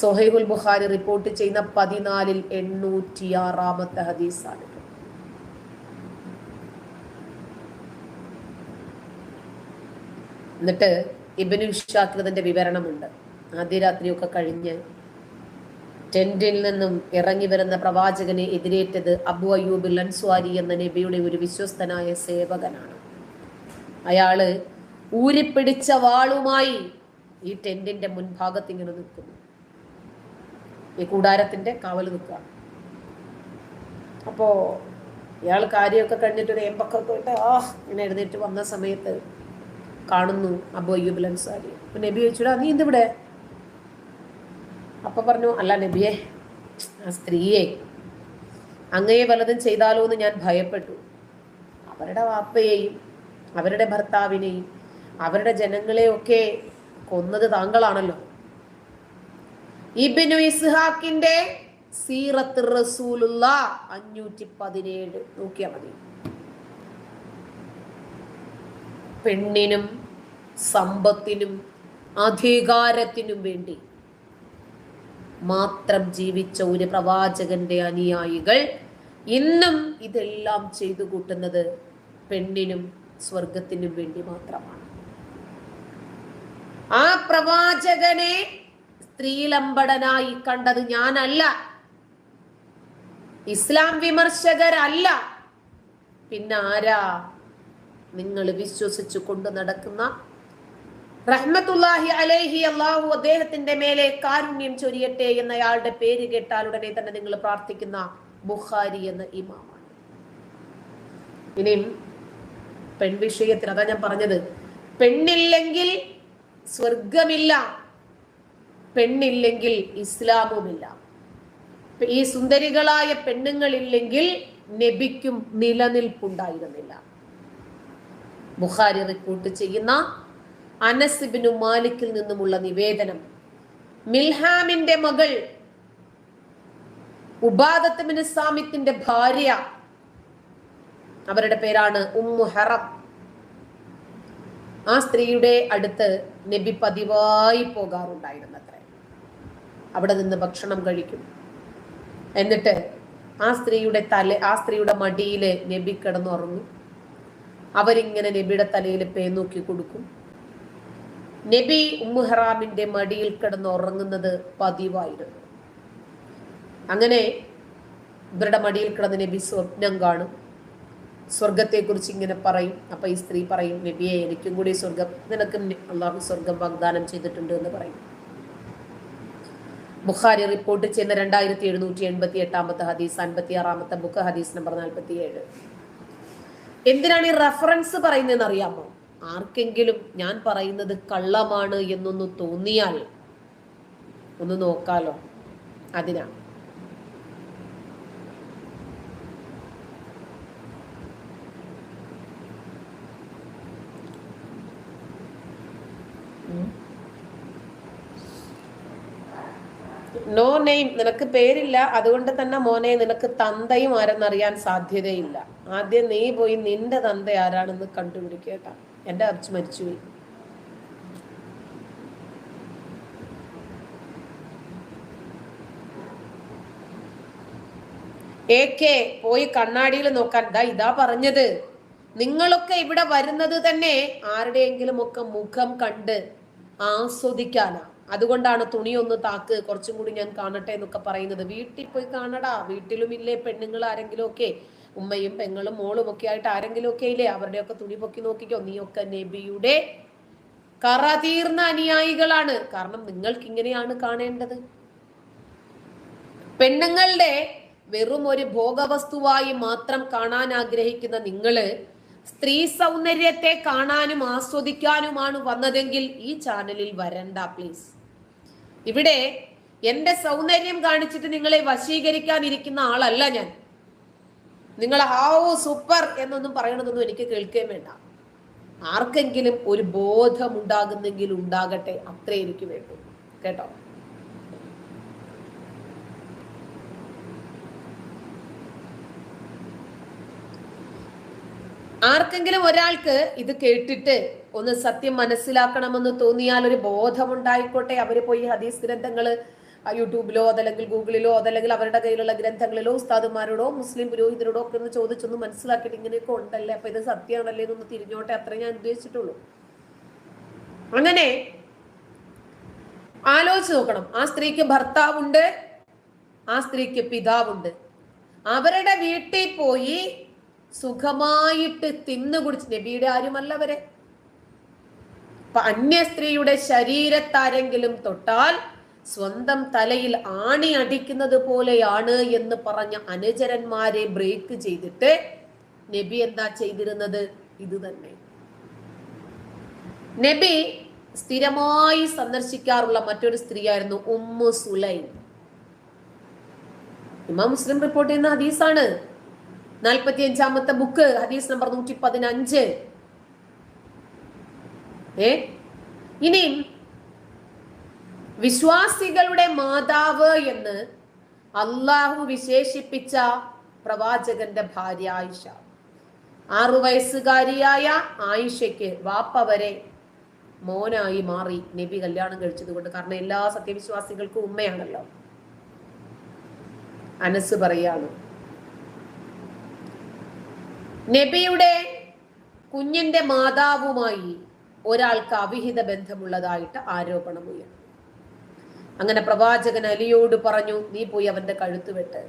സൊഹൈബുൽ Bukhari report ചെയ്യുന്ന പതിനാലിൽ എണ്ണൂറ്റിയാറാമത്തെ ഹദീസാണ് എന്നിട്ട് ഇബനു ഷാക്കിറതിന്റെ വിവരണമുണ്ട്. ആദ്യ രാത്രിയൊക്കെ കഴിഞ്ഞ് ടെന്റിൽ നിന്നും ഇറങ്ങി വരുന്ന പ്രവാചകനെ എതിരേറ്റത് അബു അയ്യൂബുൽ അൻസ്വാരി എന്ന നബിയുടെ ഒരു വിശ്വസ്തനായ സേവകനാണ്. അയാൾ ഊരിപ്പിടിച്ച വാളുമായി ഈ ടെന്റിന്റെ മുൻഭാഗത്ത് ഇങ്ങനെ നിൽക്കുന്നു. ഈ കൂടാരത്തിന്റെ കാവൽ നിൽക്കുക. അപ്പോൾ ഇയാൾ കാര്യമൊക്കെ കഴിഞ്ഞിട്ട് ഒരു എമ്പൊക്കെ ആ ഇങ്ങനെ എഴുന്നേറ്റ് വന്ന സമയത്ത് കാണുന്നു അബു അയ്യൂബുൽ അൻസാരി. അപ്പം നബി ചോദിച്ചിടാ നീ എന്തിവിടെ? അപ്പം പറഞ്ഞു അല്ല നബിയെ ആ സ്ത്രീയെ അങ്ങയെ വലതും ചെയ്താലോ എന്ന് ഞാൻ ഭയപ്പെട്ടു. അവരുടെ വാപ്പയെയും അവരുടെ ഭർത്താവിനെയും അവരുടെ ജനങ്ങളെയൊക്കെ കൊന്നത് താങ്കളാണല്ലോ. ഇബിനു ഇസ്ഹാക്കിന്റെ സീറത്ത് റസൂലുള്ള അഞ്ഞൂറ്റി പതിനേഴ് മതി. പെണ്ണിനും സമ്പത്തിനും അധികാരത്തിനും വേണ്ടി മാത്രം ജീവിച്ച ഒരു പ്രവാചകന്റെ അനുയായികൾ ഇന്നും ഇതെല്ലാം ചെയ്തു കൂട്ടുന്നത് പെണ്ണിനും സ്വർഗത്തിനും വേണ്ടി മാത്രമാണ്. ആ പ്രവാചകനെ സ്ത്രീലമ്പടനായി കണ്ടത് ഞാനല്ല. ഇസ്ലാം വിമർശകരല്ല. പിന്നെ ആരാ നിങ്ങൾ വിശ്വസിച്ചു കൊണ്ട് നടക്കുന്ന? റഹ്മത്തുല്ലാഹി അലേഹി അള്ളാഹു അദ്ദേഹത്തിന്റെ മേലെ കാരുണ്യം ചൊരിയട്ടെ എന്നയാളുടെ പേര് കേട്ടാൽ ഉടനെ തന്നെ നിങ്ങൾ പ്രാർത്ഥിക്കുന്ന ബുഖാരി എന്ന ഇമാമാണ്. ഇനിയും പെൺവിഷയത്തിൽ അതാ ഞാൻ പറഞ്ഞത്. പെണ്ണില്ലെങ്കിൽ സ്വർഗമില്ല പെണ്ണില്ലെങ്കിൽ ഇസ്ലാമുമില്ല. ഈ സുന്ദരികളായ പെണ്ണുങ്ങളില്ലെങ്കിൽ നബിക്കും നിലനിൽപ്പുണ്ടായിരുന്നില്ല. ബുഖാരി റിപ്പോർട്ട് ചെയ്യുന്ന അനസിബിനു മാലിക്കിൽ നിന്നുമുള്ള നിവേദനം. മിൽഹാമിന്റെ മകൾ ഉബാദത്തുബിന് സാമിത്തിന്റെ ഭാര്യ. അവരുടെ പേരാണ് ഉമ്മു ഹറം. ആ സ്ത്രീയുടെ അടുത്ത് നബി പതിവായി പോകാറുണ്ടായിരുന്നത്രേ. അവിടെ നിന്ന് ഭക്ഷണം കഴിക്കും. എന്നിട്ട് ആ സ്ത്രീയുടെ തല ആ സ്ത്രീയുടെ മടിയിൽ നബി കിടന്നുറങ്ങും. അവരിങ്ങനെ നബിയുടെ തലയിൽ പേ നോക്കി കൊടുക്കും. നബി ഉമ്മുഹറാമിന്റെ മടിയിൽ കിടന്ന് ഉറങ്ങുന്നത് പതിവായിരുന്നു. അങ്ങനെ ഇവരുടെ മടിയിൽ കിടന്ന് നബി സ്വപ്നം കാണും. സ്വർഗത്തെക്കുറിച്ച് ഇങ്ങനെ പറയും. അപ്പൊ ഈ സ്ത്രീ പറയും നബിയെ എനിക്കും കൂടി സ്വർഗം നിനക്കും അള്ളാഹു സ്വർഗം വാഗ്ദാനം ചെയ്തിട്ടുണ്ട് എന്ന് പറയും. ബുഖാരി റിപ്പോർട്ട് ചെയ്യുന്ന രണ്ടായിരത്തി എഴുന്നൂറ്റി എൺപത്തി എട്ടാമത്തെ ഹദീസ് അൻപത്തി ആറാമത്തെ ബുക്ക് ഹദീസ് നമ്പർ നാൽപ്പത്തി ഏഴ് എന്തിനാണ് ഈ റെഫറൻസ് പറയുന്നതെന്ന് അറിയാമോ? ആർക്കെങ്കിലും ഞാൻ പറയുന്നത് കള്ളമാണ് എന്നൊന്ന് തോന്നിയാൽ ഒന്ന് നോക്കാലോ. അതിനാ നോ നെയിം നിനക്ക് പേരില്ല. അതുകൊണ്ട് തന്നെ മോനെ നിനക്ക് തന്തയും ആരെന്നറിയാൻ സാധ്യതയില്ല. ആദ്യം നീ പോയി നിന്റെ തന്ത ആരാണെന്ന് കണ്ടുപിടിക്കേട്ടാ എന്റെ അർച്ച് മരിച്ചുപോയി കെ പോയി കണ്ണാടിയിൽ നോക്കാൻ. ദാ ഇതാ പറഞ്ഞത്. നിങ്ങളൊക്കെ ഇവിടെ വരുന്നത് തന്നെ ആരുടെയെങ്കിലും ഒക്കെ മുഖം കണ്ട് ആസ്വദിക്കാനാ. അതുകൊണ്ടാണ് തുണി ഒന്ന് താക്ക് കുറച്ചും കൂടി ഞാൻ കാണട്ടെ എന്നൊക്കെ പറയുന്നത്. വീട്ടിൽ പോയി കാണടാ. വീട്ടിലും ഇല്ലേ പെണ്ണുങ്ങൾ ആരെങ്കിലും ഒക്കെ ഉമ്മയും പെങ്ങളും മോളും ഒക്കെ ആയിട്ട് ആരെങ്കിലും ഒക്കെ ഇല്ലേ? അവരുടെയൊക്കെ തുണി പൊക്കി നോക്കിക്കോ. നീയൊക്കെ നബിയുടെ കറ തീർന്ന അനുയായികളാണ്. കാരണം നിങ്ങൾക്ക് ഇങ്ങനെയാണ് കാണേണ്ടത്. പെണ്ണുങ്ങളുടെ വെറും ഒരു ഭോഗവസ്തുവായി മാത്രം കാണാൻ ആഗ്രഹിക്കുന്ന നിങ്ങൾ സ്ത്രീ സൗന്ദര്യത്തെ കാണാനും ആസ്വദിക്കാനുമാണ് വന്നതെങ്കിൽ ഈ ചാനലിൽ വരണ്ട പ്ലീസ് ഇവിടെ എന്റെ സൗന്ദര്യം കാണിച്ചിട്ട് നിങ്ങളെ വശീകരിക്കാനിരിക്കുന്ന ആളല്ല ഞാൻ. നിങ്ങൾ ഹാവോ സൂപ്പർ എന്നൊന്നും പറയണതൊന്നും എനിക്ക് കേൾക്കുകയും വേണ്ട. ആർക്കെങ്കിലും ഒരു ബോധം ഉണ്ടാകുന്നെങ്കിൽ ഉണ്ടാകട്ടെ അത്രേ എനിക്ക് വേണ്ടു. കേട്ടോ? ആർക്കെങ്കിലും ഒരാൾക്ക് ഇത് കേട്ടിട്ട് ഒന്ന് സത്യം മനസ്സിലാക്കണമെന്ന് തോന്നിയാൽ ഒരു ബോധമുണ്ടായിക്കോട്ടെ. അവർ പോയി ഹദീസ് ഗ്രന്ഥങ്ങൾ യൂട്യൂബിലോ അതല്ലെങ്കിൽ ഗൂഗിളിലോ അതല്ലെങ്കിൽ അവരുടെ കയ്യിലുള്ള ഗ്രന്ഥങ്ങളിലോ ഉസ്താദുമാരോടോ മുസ്ലിം പുരോഹിതരോടോ ഒക്കെ ഒന്ന് ചോദിച്ചൊന്ന് മനസ്സിലാക്കിയിട്ട് ഇങ്ങനെയൊക്കെ ഉണ്ടല്ലേ? അപ്പൊ ഇത് സത്യമാണല്ലേ എന്നൊന്ന് തിരിഞ്ഞോട്ടെ. അത്ര ഞാൻ ഉദ്ദേശിച്ചിട്ടുള്ളൂ. അങ്ങനെ ആലോചിച്ച് നോക്കണം. ആ സ്ത്രീക്ക് ഭർത്താവുണ്ട് ആ സ്ത്രീക്ക് പിതാവുണ്ട്. അവരുടെ വീട്ടിൽ പോയി സുഖമായിട്ട് തിന്നു കുടിച്ച് നബിയുടെ ആരുമല്ല അവരെ? അപ്പൊ അന്യ സ്ത്രീയുടെ ശരീരത്താരെങ്കിലും തൊട്ടാൽ സ്വന്തം തലയിൽ ആണി അടിക്കുന്നത് പോലെയാണ് എന്ന് പറഞ്ഞ അനുചരന്മാരെ ബ്രേക്ക് ചെയ്തിട്ട് നബി എന്താ ചെയ്തിരുന്നത്? ഇത് തന്നെ. നബി സ്ഥിരമായി സന്ദർശിക്കാറുള്ള മറ്റൊരു സ്ത്രീയായിരുന്നു ഉമ്മു സുലൈം. ഇമാം മുസ്ലിം റിപ്പോർട്ട് ചെയ്യുന്ന ഹദീസാണ്. നാൽപ്പത്തി അഞ്ചാമത്തെ ബുക്ക് ഹദീസ് നമ്പർ നൂറ്റി പതിനഞ്ച് ഏ? ഇനിയും വിശ്വാസികളുടെ മാതാവ് എന്ന് അള്ളാഹു വിശേഷിപ്പിച്ച പ്രവാചകന്റെ ഭാര്യ ആയിഷ. ആറു വയസ്സുകാരിയായ ആയിഷയ്ക്ക് വാപ്പ വരെ മോനായി മാറി നബി കല്യാണം കഴിച്ചത് കൊണ്ട് കാരണം എല്ലാ സത്യവിശ്വാസികൾക്കും ഉമ്മയാണല്ലോ. അനസ് പറയാണ് നബിയുടെ കുഞ്ഞിന്റെ മാതാവുമായി ഒരാൾക്ക് അവിഹിത ബന്ധമുള്ളതായിട്ട് ആരോപണം ഉയർന്നു. അങ്ങനെ പ്രവാചകൻ അലിയോട് പറഞ്ഞു നീ പോയി അവന്റെ കഴുത്ത് വെട്ട്.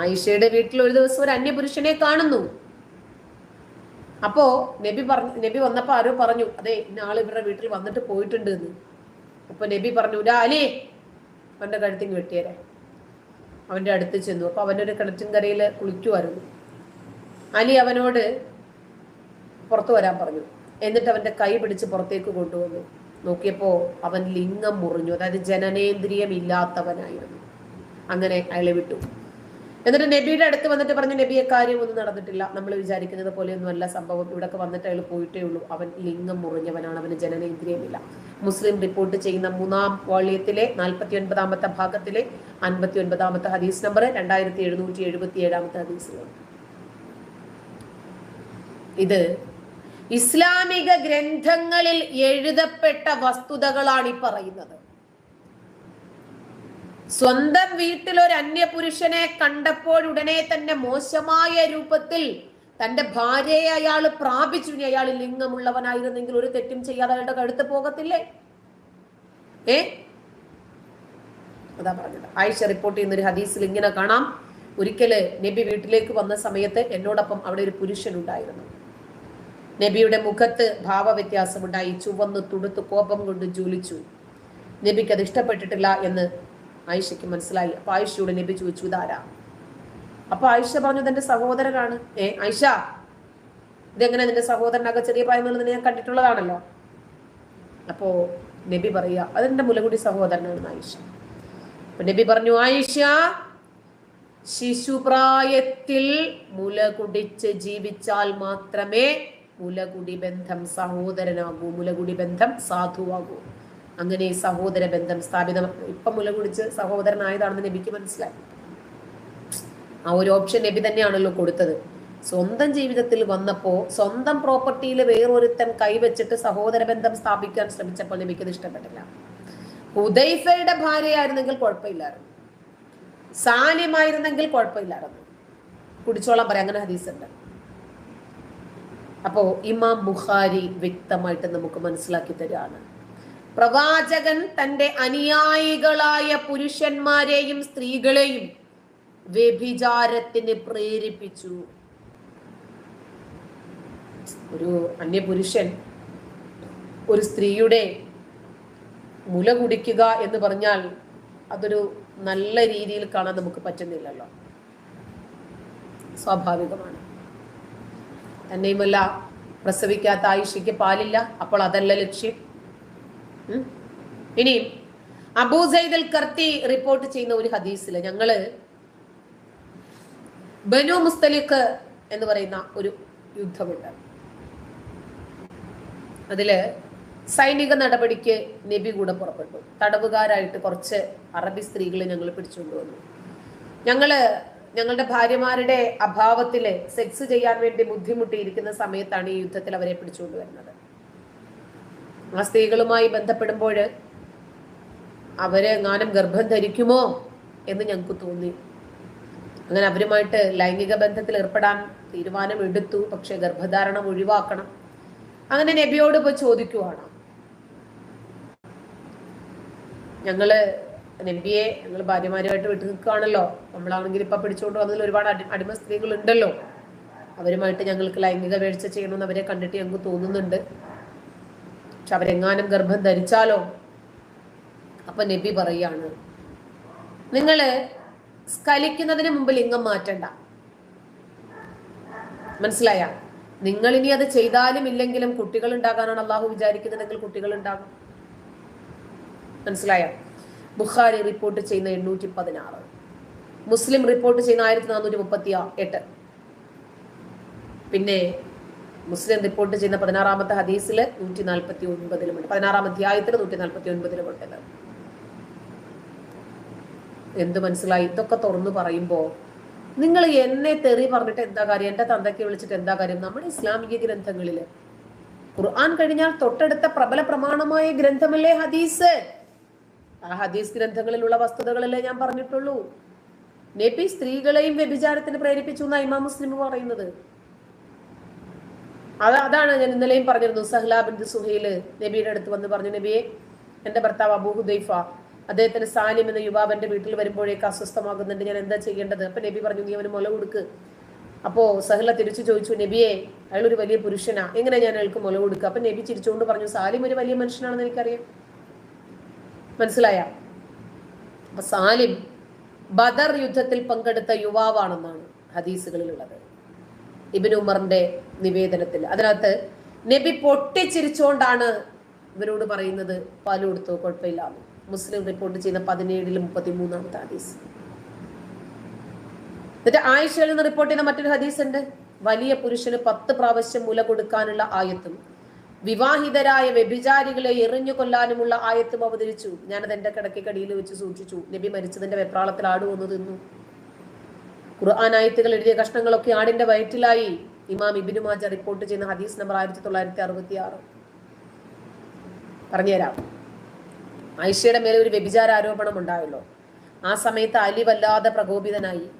ആയിഷയുടെ വീട്ടിൽ ഒരു ദിവസം ഒരു അന്യപുരുഷനെ കാണുന്നു. അപ്പോ നബി പറഞ്ഞു നബി വന്നപ്പോ ആരോ പറഞ്ഞു അതെ ഇന്ന ആൾ ഇവരുടെ വീട്ടിൽ വന്നിട്ട് പോയിട്ടുണ്ട് എന്ന്. അപ്പൊ നബി പറഞ്ഞു അലി അവന്റെ കഴുത്തിങ് വെട്ടിയരെ. അവന്റെ അടുത്ത് ചെന്നു. അപ്പൊ അവനൊരു കിണറ്റിൻകരയിൽ കുളിക്കുമായിരുന്നു അലി അവനോട് പുറത്തു വരാൻ പറഞ്ഞു. എന്നിട്ട് അവന്റെ കൈ പിടിച്ച് പുറത്തേക്ക് കൊണ്ടുവന്നു. നോക്കിയപ്പോ അവൻ ലിംഗം മുറിഞ്ഞു. അതായത് ജനനേന്ദ്രിയം ഇല്ലാത്തവനായിരുന്നു. അങ്ങനെ അയാളെ വിട്ടു. എന്നിട്ട് നബിയുടെ അടുത്ത് വന്നിട്ട് പറഞ്ഞു നബിയെ കാര്യം ഒന്നും നടന്നിട്ടില്ല. നമ്മൾ വിചാരിക്കുന്നത് പോലെയൊന്നും അല്ല സംഭവം. ഇവിടൊക്കെ വന്നിട്ട് അയാൾ പോയിട്ടേ ഉള്ളൂ. അവൻ ലിംഗം മുറിഞ്ഞവനാണ്. അവന് ജനനേന്ദ്രിയമില്ല. മുസ്ലിം റിപ്പോർട്ട് ചെയ്യുന്ന മൂന്നാം വാള്യത്തിലെ നാൽപ്പത്തി ഒൻപതാമത്തെ ഭാഗത്തിലെ അൻപത്തി ഒൻപതാമത്തെ ഹദീസ് നമ്പർ രണ്ടായിരത്തി എഴുന്നൂറ്റി എഴുപത്തി ഏഴാമത്തെ ഹദീസിലാണ്. ഇത് ഇസ്ലാമിക ഗ്രന്ഥങ്ങളിൽ എഴുതപ്പെട്ട വസ്തുതകളാണ് ഈ പറയുന്നത്. സ്വന്തം വീട്ടിൽ ഒരു അന്യപുരുഷനെ കണ്ടപ്പോഴുടനെ തന്നെ മോശമായ രൂപത്തിൽ തന്റെ ഭാര്യയെ അയാൾ പ്രാപിച്ചു. അയാൾ ലിംഗമുള്ളവനായിരുന്നെങ്കിൽ ഒരു തെറ്റും ചെയ്യാതെ അയാളുടെ കഴുത്ത് പോകത്തില്ലേ? ഏ? അതാ പറഞ്ഞത്. ആയിഷ റിപ്പോർട്ട് ചെയ്യുന്ന ഒരു ഹദീസിൽ ഇങ്ങനെ കാണാം. ഒരിക്കൽ നബി വീട്ടിലേക്ക് വന്ന സമയത്ത് എന്നോടൊപ്പം അവിടെ ഒരു പുരുഷൻ ഉണ്ടായിരുന്നു നബിയുടെ മുഖത്ത് ഭാവവ്യത്യാസമുണ്ടായി ചുവന്ന് തുടുത്ത് കോപം കൊണ്ട് ജോലിച്ചു നബിക്ക് അത് ഇഷ്ടപ്പെട്ടിട്ടില്ല എന്ന് ആയിഷയ്ക്ക് മനസ്സിലായി. അപ്പൊ ആയിഷയോട് നബി ചോദിച്ചു ഇതാരാ? അപ്പൊ ആയിഷ പറഞ്ഞു തന്റെ സഹോദരനാണ്. ഏ ആയിഷ ഇതെങ്ങനെ നിന്റെ സഹോദരനൊക്കെ ചെറിയ പ്രായമുള്ളത് ഞാൻ കണ്ടിട്ടുള്ളതാണല്ലോ? അപ്പോ നബി പറയാ അതെന്റെ മുലകുടി സഹോദരനാണ് ആയിഷ. അപ്പൊ നബി പറഞ്ഞു ആയിഷ ശിശുപ്രായത്തിൽ മുല കുടിച്ച് ജീവിച്ചാൽ മാത്രമേ മുലകുടി ബന്ധം സഹോദരനാകൂ മുലകുടി ബന്ധം സാധുവാകൂ അങ്ങനെ സഹോദര ബന്ധം സ്ഥാപിതം. ഇപ്പം മുല കുടിച്ച് സഹോദരനായതാണെന്ന് നബിക്ക് മനസ്സിലായി. ആ ഒരു ഓപ്ഷൻ നബി തന്നെയാണല്ലോ കൊടുത്തത്. സ്വന്തം ജീവിതത്തിൽ വന്നപ്പോ സ്വന്തം പ്രോപ്പർട്ടിയിൽ വേറൊരുത്തൻ കൈവച്ചിട്ട് സഹോദര ബന്ധം സ്ഥാപിക്കാൻ ശ്രമിച്ചപ്പോൾ നബിക്ക് ഇത് ഇഷ്ടപ്പെട്ടില്ല. ഹുദൈഫയുടെ ഭാര്യയായിരുന്നെങ്കിൽ കുഴപ്പമില്ലായിരുന്നു. സാലിമായിരുന്നെങ്കിൽ കുഴപ്പമില്ലായിരുന്നു. കുടിച്ചോളാൻ പറയാം. അങ്ങനെ ഹദീസ് ഉണ്ട് അപ്പോ ഇമാം ബുഖാരി വ്യക്തമായിട്ട് നമുക്ക് മനസ്സിലാക്കി തരാണ്. പ്രവാചകൻ തന്റെ അനുയായികളായ പുരുഷന്മാരെയും സ്ത്രീകളെയും വ്യഭിചാരത്തിന് പ്രേരിപ്പിച്ചു. ഒരു അന്യപുരുഷൻ ഒരു സ്ത്രീയുടെ മുല കുടിക്കുക എന്ന് പറഞ്ഞാൽ അതൊരു നല്ല രീതിയിൽ കാണാൻ നമുക്ക് പറ്റുന്നില്ലല്ലോ. സ്വാഭാവികമാണ്. തന്നെയുമല്ല പ്രസവിക്കാത്ത ആയിഷയ്ക്ക് പാലില്ല. അപ്പോൾ അതല്ല ലക്ഷ്യം. ഇനിയും അബൂ സൈദൽ കർത്തി റിപ്പോർട്ട് ചെയ്യുന്ന ഒരു ഹദീസിൽ ഞങ്ങൾ ബനു മുസ്തലിഖ് എന്ന് പറയുന്ന ഒരു യുദ്ധമുണ്ട്. അതിൽ സൈനിക നടപടിക്ക് നബി കൂടെ പുറപ്പെട്ടു. തടവുകാരായിട്ട് കുറച്ച് അറബി സ്ത്രീകളെ ഞങ്ങൾ പിടിച്ചുകൊണ്ടുവന്നു ഞങ്ങൾ ഞങ്ങളുടെ ഭാര്യമാരുടെ അഭാവത്തിൽ സെക്സ് ചെയ്യാൻ വേണ്ടി ബുദ്ധിമുട്ടിയിരിക്കുന്ന സമയത്താണ് ഈ യുദ്ധത്തിൽ അവരെ പിടിച്ചുകൊണ്ടുവരുന്നത് ആ സ്ത്രീകളുമായി ബന്ധപ്പെടുമ്പോൾ അവർ എങ്ങാനും ഗർഭം ധരിക്കുമോ എന്ന് ഞങ്ങൾക്ക് തോന്നി. അങ്ങനെ അവരുമായിട്ട് ലൈംഗിക ബന്ധത്തിൽ ഏർപ്പെടാൻ തീരുമാനം എടുത്തു പക്ഷെ ഗർഭധാരണം ഒഴിവാക്കണം. അങ്ങനെ നബിയോട് ഇപ്പൊ ചോദിക്കുവാണ്. ഞങ്ങൾ നബിയെ ഞങ്ങൾ ഭാര്യമാരുമായിട്ട് വിട്ടു നിൽക്കുകയാണല്ലോ നമ്മളാണെങ്കിൽ ഇപ്പം പിടിച്ചുകൊണ്ട് വന്നതിൽ ഒരുപാട് അടി അടിമ സ്ത്രീകളുണ്ടല്ലോ. അവരുമായിട്ട് ഞങ്ങൾക്ക് ലൈംഗിക വീഴ്ച ചെയ്യണമെന്ന് അവരെ കണ്ടിട്ട് ഞങ്ങൾക്ക് തോന്നുന്നുണ്ട്. പക്ഷെ അവരെങ്ങാനും ഗർഭം ധരിച്ചാലോ? അപ്പൊ നബി പറയാണ് നിങ്ങൾ സ്കലിക്കുന്നതിന് മുമ്പ് ലിംഗം മാറ്റണ്ട. മനസ്സിലായ? നിങ്ങൾ ഇനി അത് ചെയ്താലും ഇല്ലെങ്കിലും കുട്ടികൾ ഉണ്ടാകാനാണ് അള്ളാഹു വിചാരിക്കുന്നതെങ്കിൽ കുട്ടികൾ ഉണ്ടാകും. മനസ്സിലായ? ബുഖാരി റിപ്പോർട്ട് ചെയ്യുന്ന എണ്ണൂറ്റി പതിനാറ്. മുസ്ലിം റിപ്പോർട്ട് ചെയ്യുന്ന ആയിരത്തി നാനൂറ്റി മുപ്പത്തി എട്ട്. പിന്നെ മുസ്ലിം റിപ്പോർട്ട് ചെയ്യുന്ന പതിനാറാമത്തെ ഹദീസിൽ നൂറ്റി നാൽപ്പത്തി ഒൻപതിലുമുണ്ട്. പതിനാറാം അധ്യായത്തിൽ നൂറ്റി നാൽപ്പത്തി ഒൻപതിലുമുണ്ടത് എന്ത് മനസ്സിലായി? ഇതൊക്കെ തുറന്നു പറയുമ്പോൾ നിങ്ങൾ എന്നെ തെറി പറഞ്ഞിട്ട് എന്താ കാര്യം? എന്റെ തന്തയ്ക്ക് വിളിച്ചിട്ട് എന്താ കാര്യം? നമ്മുടെ ഇസ്ലാമിക ഗ്രന്ഥങ്ങളിൽ ഖുർആൻ കഴിഞ്ഞാൽ തൊട്ടടുത്ത പ്രബല പ്രമാണമായ ഗ്രന്ഥമല്ലേ ഹദീസ്? ആ ഹദീസ് ഗ്രന്ഥങ്ങളിലുള്ള വസ്തുതകളല്ലേ ഞാൻ പറഞ്ഞിട്ടുള്ളൂ. നബി സ്ത്രീകളെയും വ്യഭിചാരത്തിന് പ്രേരിപ്പിച്ചു എന്ന ഇമാം മുസ്ലിം പറയുന്നത്. അത് അതാണ് ഞാൻ ഇന്നലെയും പറഞ്ഞിരുന്നു. സഹ്ലാ ബിൻ സുഹൈൽ നബിയുടെ അടുത്ത് വന്ന് പറഞ്ഞു നബിയെ എന്റെ ഭർത്താവ് അബൂ ഹുദൈഫ അദ്ദേഹത്തിന് സാലിം എന്ന യുവാവ് എന്റെ വീട്ടിൽ വരുമ്പോഴേക്ക് അസ്വസ്ഥമാകുന്നുണ്ട്. ഞാൻ എന്താ ചെയ്യേണ്ടത്? അപ്പൊ നബി പറഞ്ഞു നീ അവന് മുല കൊടുക്ക്. അപ്പോ സഹല തിരിച്ചു ചോദിച്ചു നബിയെ അയാൾ ഒരു വലിയ പുരുഷനാ. എങ്ങനെ ഞാൻ അയാൾക്ക് മുല കൊടുക്കുക അപ്പൊ നബി ചിരിച്ചുകൊണ്ട് പറഞ്ഞു സാലിം ഒരു വലിയ മനുഷ്യനാണെന്ന് എനിക്കറിയാം. മനസ്സിലായ? അപ്പൊ സാലിം ബദർ യുദ്ധത്തിൽ പങ്കെടുത്ത യുവാവാണെന്നാണ് ഹദീസുകളിലുള്ളത്. ഇബിൻ ഉമറിന്റെ നിവേദനത്തിൽ. അതിനകത്ത് നബി പൊട്ടിച്ചിരിച്ചുകൊണ്ടാണ് ഇവരോട് പറയുന്നത് പാൽ കൊടുത്തു കുഴപ്പമില്ല മുസ്ലിം റിപ്പോർട്ട് ചെയ്യുന്ന പതിനേഴിലും മുപ്പത്തി മൂന്നാമത്തെ ഹദീസ്. എന്നിട്ട് ആയിഷയിൽ നിന്ന് റിപ്പോർട്ട് ചെയ്യുന്ന മറ്റൊരു ഹദീസ് ഉണ്ട് വലിയ പുരുഷന് പത്ത് പ്രാവശ്യം മുല കൊടുക്കാനുള്ള ആയത്തും വിവാഹിതരായ വ്യഭിചാരികളെ എറിഞ്ഞു കൊല്ലാനുമുള്ള ആയത്തും അവതരിച്ചു. ഞാനത് എന്റെ കിടക്കിക്കടിയിൽ വെച്ച് സൂക്ഷിച്ചു. നബി മരിച്ചതിന്റെ വെപ്രാളത്തിൽ ആട് വന്നു തിന്നു. ഖുർആൻ ആയത്തുകൾ എഴുതിയ കഷ്ണങ്ങളൊക്കെ ആടിന്റെ വയറ്റിലായി. ഇമാം ഇബിനു മാജ റിപ്പോർട്ട് ചെയ്യുന്ന ഹദീസ് നമ്പർ ആയിരത്തി തൊള്ളായിരത്തി അറുപത്തി ആറ് പറഞ്ഞുതരാം. ആയിഷയുടെ മേലെ ഒരു വ്യഭിചാര ആരോപണം ഉണ്ടായല്ലോ. ആ സമയത്ത് അലി വല്ലാതെ പ്രകോപിതനായി.